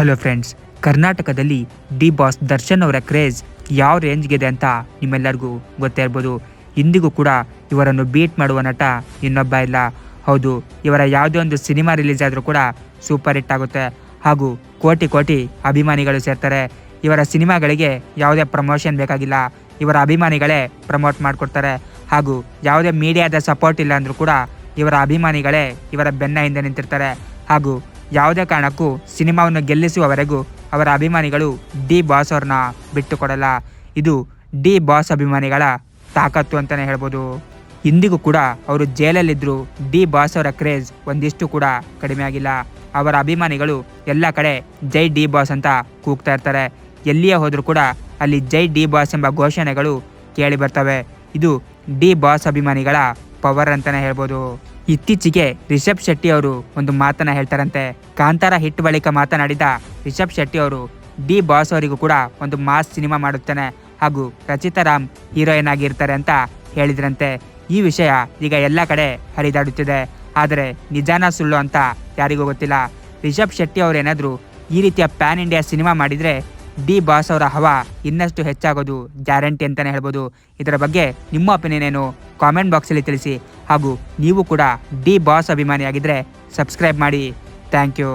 Hello friends, ಕರ್ನಾಟಕದಲ್ಲಿ D boss Darshan ಅವರ craze ಯಾವ ರೇಂಜ್ಗಿದೆ ಅಂತ ನಿಮ್ಮೆಲ್ಲರಿಗೂ ಗೊತ್ತೇ ಇರ್ಬೋದು. ಇಂದಿಗೂ ಕೂಡ ಇವರನ್ನು ಬೀಟ್ ಮಾಡುವ ನಟ ಇನ್ನೊಬ್ಬ ಇಲ್ಲ. ಹೌದು, ಇವರ ಯಾವುದೇ ಒಂದು ಸಿನಿಮಾ ರಿಲೀಸ್ ಆದರೂ ಕೂಡ ಸೂಪರ್ ಹಿಟ್ ಆಗುತ್ತೆ. ಹಾಗೂ ಕೋಟಿ ಕೋಟಿ ಅಭಿಮಾನಿಗಳು ಸೇರ್ತಾರೆ. ಇವರ ಸಿನಿಮಾಗಳಿಗೆ ಯಾವುದೇ ಪ್ರಮೋಷನ್ ಬೇಕಾಗಿಲ್ಲ. ಇವರ ಅಭಿಮಾನಿಗಳೇ ಪ್ರಮೋಟ್ ಮಾಡಿಕೊಡ್ತಾರೆ. ಹಾಗೂ ಯಾವುದೇ ಮೀಡಿಯಾದ ಸಪೋರ್ಟ್ ಇಲ್ಲ ಅಂದರೂ ಕೂಡ ಇವರ ಅಭಿಮಾನಿಗಳೇ ಇವರ ಬೆನ್ನ ಹಿಂದೆ ನಿಂತಿರ್ತಾರೆ. ಹಾಗೂ ಯಾವುದೇ ಕಾರಣಕ್ಕೂ ಸಿನಿಮಾವನ್ನು ಗೆಲ್ಲಿಸುವವರೆಗೂ ಅವರ ಅಭಿಮಾನಿಗಳು ಡಿ ಬಾಸ್ ಅವ್ರನ್ನ ಬಿಟ್ಟುಕೊಡಲ್ಲ. ಇದು ಡಿ ಬಾಸ್ ಅಭಿಮಾನಿಗಳ ತಾಕತ್ತು ಅಂತಲೇ ಹೇಳ್ಬೋದು. ಇಂದಿಗೂ ಕೂಡ ಅವರು ಜೈಲಲ್ಲಿದ್ದರೂ ಡಿ ಬಾಸ್ ಅವರ ಕ್ರೇಜ್ ಒಂದಿಷ್ಟು ಕೂಡ ಕಡಿಮೆ ಆಗಿಲ್ಲ. ಅವರ ಅಭಿಮಾನಿಗಳು ಎಲ್ಲ ಕಡೆ ಜೈ ಡಿ ಬಾಸ್ ಅಂತ ಕೂಗ್ತಾ ಇರ್ತಾರೆ. ಎಲ್ಲಿಯೇ ಹೋದರೂ ಕೂಡ ಅಲ್ಲಿ ಜೈ ಡಿ ಬಾಸ್ ಎಂಬ ಘೋಷಣೆಗಳು ಕೇಳಿ ಬರ್ತವೆ. ಇದು ಡಿ ಬಾಸ್ ಅಭಿಮಾನಿಗಳ ಪವರ್ ಅಂತಲೇ ಹೇಳ್ಬೋದು. ಇತ್ತೀಚೆಗೆ ರಿಷಬ್ ಶೆಟ್ಟಿ ಅವರು ಒಂದು ಮಾತನ್ನ ಹೇಳ್ತಾರಂತೆ. ಕಾಂತಾರ ಹಿಟ್ ಬಳಿಕ ಮಾತನಾಡಿದ ರಿಷಬ್ ಶೆಟ್ಟಿ ಅವರು, ಡಿ ಬಾಸ್ ಅವರಿಗೂ ಕೂಡ ಒಂದು ಮಾಸ್ ಸಿನಿಮಾ ಮಾಡುತ್ತಾನೆ ಹಾಗೂ ರಚಿತಾ ರಾಮ್ ಹೀರೋಯಿನ್ ಆಗಿರ್ತಾರೆ ಅಂತ ಹೇಳಿದ್ರಂತೆ. ಈ ವಿಷಯ ಈಗ ಎಲ್ಲ ಕಡೆ ಹರಿದಾಡುತ್ತಿದೆ. ಆದರೆ ನಿಜಾನ ಸುಳ್ಳು ಅಂತ ಯಾರಿಗೂ ಗೊತ್ತಿಲ್ಲ. ರಿಷಬ್ ಶೆಟ್ಟಿ ಅವರೇನಾದರೂ ಈ ರೀತಿಯ ಪ್ಯಾನ್ ಇಂಡಿಯಾ ಸಿನಿಮಾ ಮಾಡಿದರೆ ಡಿ ಬಾಸ್ ಅವರ ಹವಾ ಇನ್ನಷ್ಟು ಹೆಚ್ಚಾಗೋದು ಗ್ಯಾರಂಟಿ ಅಂತಲೇ ಹೇಳ್ಬೋದು. ಇದರ ಬಗ್ಗೆ ನಿಮ್ಮ ಒಪಿನಿಯನ್ ಏನು? ಕಾಮೆಂಟ್ ಬಾಕ್ಸಲ್ಲಿ ತಿಳಿಸಿ. ಹಾಗೂ ನೀವು ಕೂಡ ಡಿ ಬಾಸ್ ಅಭಿಮಾನಿಯಾಗಿದ್ದರೆ ಸಬ್ಸ್ಕ್ರೈಬ್ ಮಾಡಿ. Thank you.